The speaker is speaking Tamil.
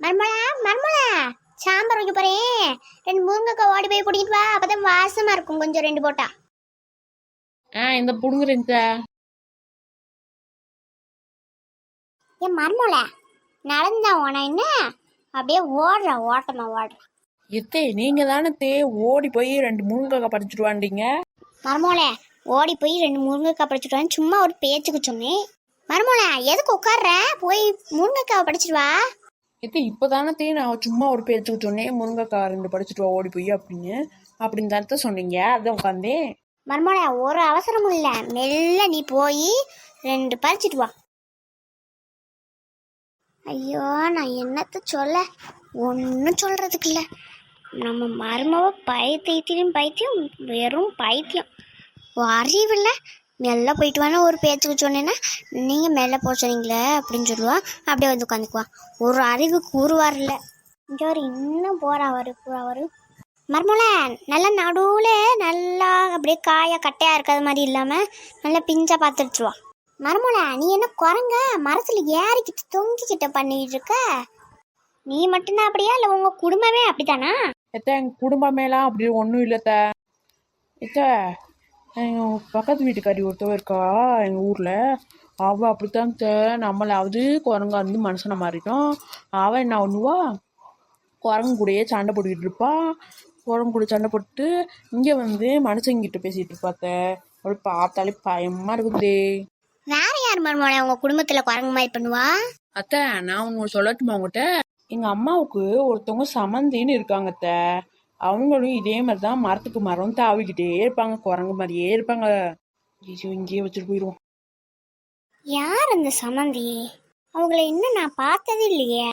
மர்மலா மர்மலா சாம்பார் வைக்க போறேன் ரெண்டு முருங்கைக்காய் ஓடி போய் குடிக்கிட்டு வா அப்பதான் வாசமா இருக்கும் கொஞ்சம் ரெண்டு போட்டா. ஆ இந்த புடுங்குறேன் ஏன் மர்மல நடந்தா உன என்ன? அப்படியே ஓடுற ஓட்டமா ஓடுற. எத்தே நீங்க தானே தே ஓடி போய் ரெண்டு முருங்கைக்காய் பறிச்சுட்டு வாண்டீங்க மர்மோல ஓடி போய் ரெண்டு முருங்கைக்காய் படிச்சுட்டு வான்னு சும்மா ஒரு பேச்சுக்கு சொன்னேன். மர்மோல எதுக்கு உட்கார்ற? போய் முருங்கைக்காய் படிச்சுட்டு வா இப்போ இப்போதானே நான் சும்மா ஒரு பேச்சுக்கு சொன்னேன் முருங்கைக்காய் ரெண்டு படிச்சுட்டு வா ஓடி போய் அப்படின்னு. அப்படின்னு தானே சொன்னீங்க. அதான் உட்காந்தேன் மர்மோட ஒரு அவசரமும் இல்லை. மெல்ல நீ போய் ரெண்டு பறிச்சிட்டு வா. ஐயோ நான் என்னத்த சொல்ல? ஒன்றும் சொல்கிறதுக்கு இல்லை. நம்ம மருமவ பைத்தியத்திலையும் பைத்தியம் வெறும் பைத்தியம். அறிவில்லை மெல்ல போயிட்டு வானே ஒரு பேச்சுக்கு சொன்னேன்னா நீங்கள் மெல்ல போக சொன்னீங்களே அப்படின்னு சொல்லுவான் அப்படியே வந்து உட்காந்துக்குவான் ஒரு அறிவுக்கு உருவாரில்ல இங்கே ஒரு இன்னும் போகிறா அவரு அவரு. மர்மோல நல்லா நடுவில் நல்லா அப்படியே காயாக கட்டையாக இருக்கிறது மாதிரி இல்லாமல் நல்லா பிஞ்சாக பார்த்துடுச்சுவா மர்மோல நீ என்ன குரங்க? மரத்தில் ஏறிக்கிட்டு தொங்கிக்கிட்ட பண்ணிக்கிட்டு இருக்க? நீ மட்டும்தான் அப்படியா? இல்லை உங்கள் குடும்பமே அப்படித்தானா? எத்த எங்கள் குடும்பமேலாம் அப்படி ஒன்றும் இல்லைத்த எத்த எங்கள் பக்கத்து வீட்டுக்காரி ஒருத்தவ இருக்கா எங்கள் ஊரில். அவள் அப்படித்தான் த நம்மளாவது குரங்கா இருந்து மனுஷனை மாறிட்டோம். அவள் என்ன பண்ணுவா? குரங்கு கூடயே சண்டை போட்டுக்கிட்டு இருப்பா. குரங்கு கூட சண்டை போட்டு இங்கே வந்து மனுஷங்கிட்ட பேசிகிட்டு இருப்பாத்த அப்படி பார்த்தாலே பயமாக இருக்குதே வேற யார் மர்மோல உங்கள் குடும்பத்தில் குரங்கு மாதிரி பண்ணுவா? அத்தை நான் உங்களுக்கு சொல்லட்டுமா உங்கள்கிட்ட எங்கள் அம்மாவுக்கு ஒருத்தவங்க சமந்தின்னு இருக்காங்க அத்தை அவங்களும் இதே மாதிரி தான் மரத்துக்கு மரம் தாவிக்கிட்டே இருப்பாங்க. குரங்கு மாதிரியே இருப்பாங்க. ஐயோ இங்கேயே வச்சுட்டு போயிடுவோம் யார் அந்த சமந்தி? அவங்கள இன்னும் நான் பார்த்ததே இல்லையே.